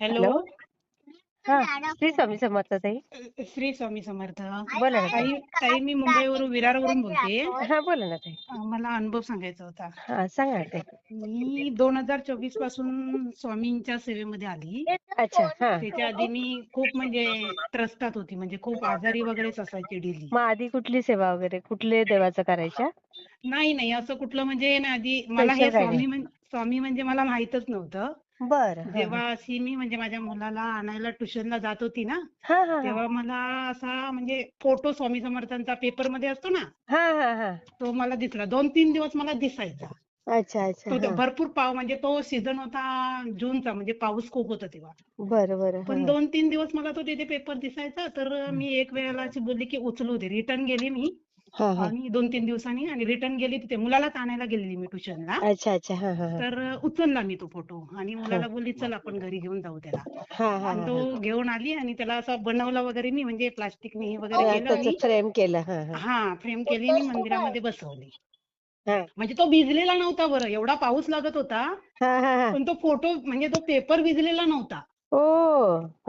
Hello? Hello? हा श्री स्वामी समर्थ ताई. श्री स्वामी समर्थ. बोला ना ताई. ताई ताई मी मुंबईवरून विरारवरून बोलते. हा बोला ना ताई. अं, मला अनुभव सांगायचा होता. हा सांगा ना ताई. मी दोन हजार चोवीसपासून स्वामींच्या सेवेमध्ये आली. अच्छा हा. त्याच्या आधी मी खूप म्हणजे त्रस्तात होती. म्हणजे खूप आजारी वगैरेच असायची डेली. मग आधी कुठली सेवा वगैरे? कुठले देवाचं करायच्या? नाही नाही. असं कुठलं म्हणजे ना आधी मला हे Special स्वामी म्हण- स्वामी म्हणजे मला माहीतच नव्हतं. बर जेव्हा अशी मी म्हणजे माझ्या मुलाला आणायला ट्युशनला जात होती ना हा हा हा. तेव्हा मला असा म्हणजे फोटो स्वामी समर्थांचा पेपरमध्ये असतो ना हा हा हा. तो मला दिसला. दोन तीन दिवस मला दिसायचा. अच्छा अच्छा तो हा. भरपूर पाव म्हणजे तो सीझन होता जूनचा म्हणजे पाऊस खूप होता तेव्हा. बरं बरं पण हा. दोन तीन दिवस मला तो तिथे पेपर दिसायचा तर मी एक वेळेला अशी बोलली की उचलू दे रिटर्न गेली मी. हा हा. आणि दोन तीन दिवसांनी आणि रिटर्न गेली तिथे. मुलालाच आणायला गेलेली मी ट्युशनला अच्छा अच्छा. हा हा हा. तर उचलला मी तो फोटो आणि मुलाला बोलली चल आपण घरी घेऊन जाऊ त्याला. हा हा आणि हा तो घेऊन आली आणि त्याला असं बनवला वगैरे मी म्हणजे प्लास्टिकने हे वगैरे हा, केलं त्याचं आणि फ्रेम केलं. हा हा. हा फ्रेम केली आणि मंदिरामध्ये बसवली. हा. म्हणजे तो भिजलेला नव्हता बरं. एवढा पाऊस लागत होता. हा हा हा. पण तो फोटो म्हणजे तो पेपर भिजलेला नव्हता. ओ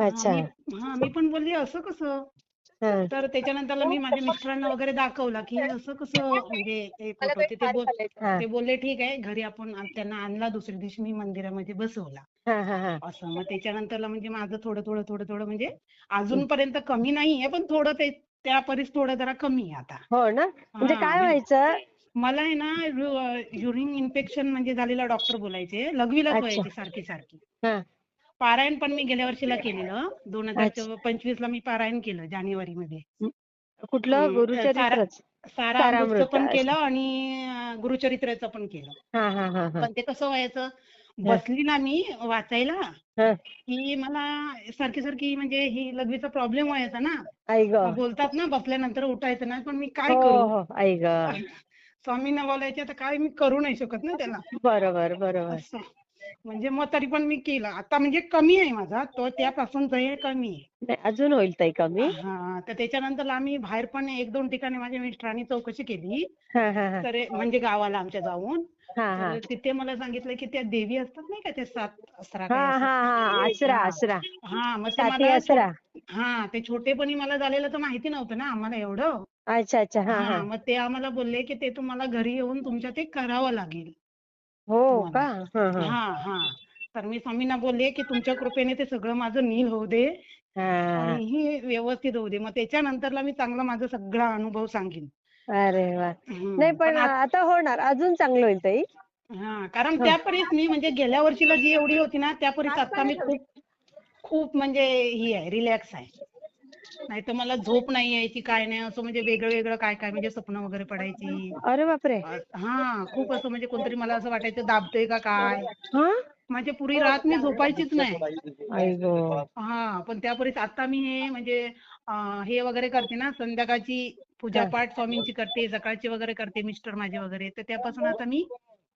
हा, अच्छा. मी हा मी पण बोलली असं कसं? तर त्याच्यानंतरला मी माझ्या मिस्टरांना वगैरे दाखवला की असं कसं म्हणजे ते ते बोल हा. ते बोलले ठीक आहे घरी आपण आण- त्यांना आणला दुसऱ्या दिवशी मी मंदिरामध्ये बसवला. हा हा हा. असं. मग त्याच्यानंतरला म्हणजे माझं थोडं थोडं थोडं थोडं म्हणजे अजूनपर्यंत कमी नाहीये पण थोडं ते त्या परीस थोडं जरा कमी आहे आता. हो ना? म्हणजे हा, काय म्हणजे- व्हायचं? मला आहे ना युरिन इन्फेक्शन म्हणजे झालेला डॉक्टर बोलायचे. लघवीलाच अच्छा. व्हायची सारखी सारखी. हा. पारायण पण मी गेल्या वर्षीला केलेलं. दोन. हजार पंचवीस ला मी पारायण केलं जानेवारी मध्ये कुठलं? गुरुचरित्रच. सारा सारामृत, अमृतचं पण. केलं आणि गुरुचरित्राचं पण केलं. पण ते कसं व्हायचं? बसली ना मी वाचायला हा. की मला सारखी सारखी म्हणजे ही लघवीचा प्रॉब्लेम व्हायचा ना. बोलतात ना बसल्यानंतर उठायचं नाही पण मी काय हो करू? हो स्वामींना बोलायचे आता काय मी करू नाही शकत ना त्याला. बरोबर बरोबर. म्हणजे मग तरी पण मी केलं. आता म्हणजे कमी आहे माझा. तो त्यापासून हे कमी आहे. नाही, अजून होईल ताई कमी. हा तर त्याच्यानंतर आम्ही बाहेर पण एक दोन ठिकाणी माझ्या मिस्टरांनी चौकशी केली. हा हा हा. तर म्हणजे गावाला आमच्या जाऊन. हा हा. तर तिथे मला सांगितलं की त्या देवी असतात नाही का त्या सात असरा हा. हा हा आसरा हा. हा मग ते मला आसरा हा ते छोटेपणी मला झालेलं तर माहिती नव्हतं ना आम्हाला एवढं. अच्छा अच्छा. हा हा हा. मग ते आम्हाला बोलले की ते तुम्हाला घरी येऊन तुमच्या ते करावं लागेल. हो तुम्हाला. का? हा हा. हा हा. तर मी स्वामींना बोलले की तुमच्या कृपेने ते सगळं माझं नील होऊ दे हा आणि ही. व्यवस्थित होऊ दे. मग त्याच्यानंतरला मी चांगला माझा सगळा अनुभव सांगेन. अरे. नाही पण आत- आता होणार. अजून चांगलं होईल ताई. हा कारण त्या परीस मी म्हणजे गेल्या वर्षीला जी एवढी होती ना त्या परीस आता मी खूप खूप म्हणजे ही आहे रिलॅक्स आहे. नाही तर मला झोप नाही यायची काय नाही असं म्हणजे वेगळं वेगळं काय काय म्हणजे स्वप्न वगैरे पडायची. अरे बापरे. हा खूप असं म्हणजे कोणतरी मला असं वाटायचं दाबतोय का काय? हा? माझी पुरी रात मी झोपायचीच नाही. आई गो. हा पण त्या परीस आता मी हे म्हणजे अं, हे वगैरे करते ना संध्याकाळची पूजापाठ स्वामींची करते सकाळची वगैरे करते मिस्टर माझे वगैरे तर त्यापासून आता मी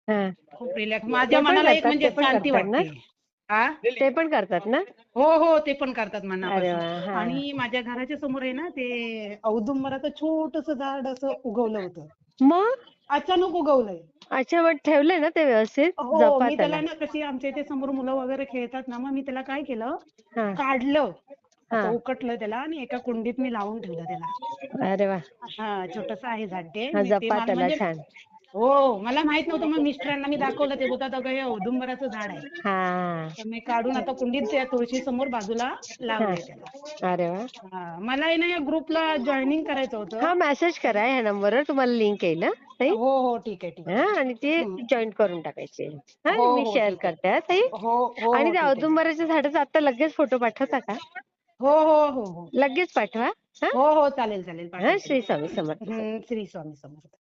हा. खूप रिलॅक्स माझ्या पण मनाला एक करतात, म्हणजे ते पण शांती करतात ना? वाटते. हा ते पण करतात ना? हो हो ते पण करतात मनापासून. आणि माझ्या घराच्या समोर आहे ना ते औदुंबराचं छोटस झाड असं उगवलं होतं. मग? अचानक उगवलंय. अच्छा मग ठेवलंय ना ते व्यवस्थित? हो मी त्याला ना कशी आमच्या इथे समोर मुलं वगैरे खेळतात ना मग मी त्याला काय केलं? हा. काढलं. हा. असं उकटलं त्याला आणि एका कुंडीत मी लावून ठेवलं त्याला. अरे वा. हा छोटस आहे झाड ते. छान. हो मला माहीत नव्हतं मग मिस्टरांना मी दाखवलं ते बोलतात अगं हे औदुंबराचं झाड आहे. हा. तर मी काढून आता कुंडीत त्या तुळशी समोर बाजूला लावलंय त्याला. अरे वा. हा मला आहे ना या ग्रुपला जॉईनिंग करायचं हा होतं मेसेज करा ह्या नंबरवर तुम्हाला लिंक येईल हं, ताई? हो हो ठीक आहे ठीक आहे. हा आणि ते हं. जॉईन करून टाकायचे. हा हो, मी हो, शेअर ठीक आहे. करते हा ताई? हो हो आणि हो त्या आहे. औदुंबराच्या झाडाचा आता लगेच फोटो पाठवता का? हो हो हो हो. लगेच पाठवा हा? हो हो चालेल चालेल हा पाठवते. श्री स्वामी समर्थ. हं, श्री स्वामी समर्थ.